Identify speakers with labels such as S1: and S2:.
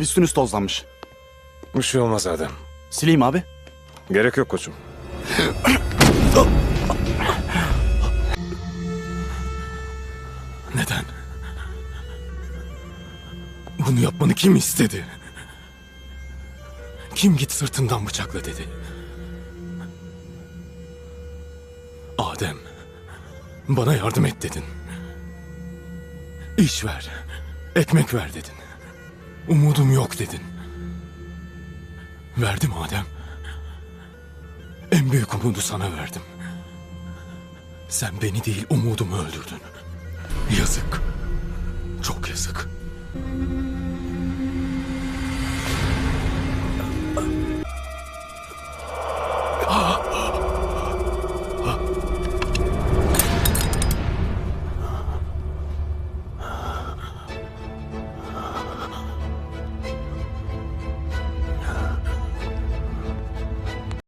S1: Üstünüz tozlanmış.
S2: Bir şey olmaz Adem.
S1: Sileyim abi.
S2: Gerek yok koçum.
S3: Neden? Bunu yapmanı kim istedi? Kim git sırtından bıçakla dedi? Adem, bana yardım et dedin. İş ver, ekmek ver dedin. Umudum yok dedin. Verdim Adem. En büyük umudu sana verdim. Sen beni değil umudumu öldürdün. Yazık. Çok yazık.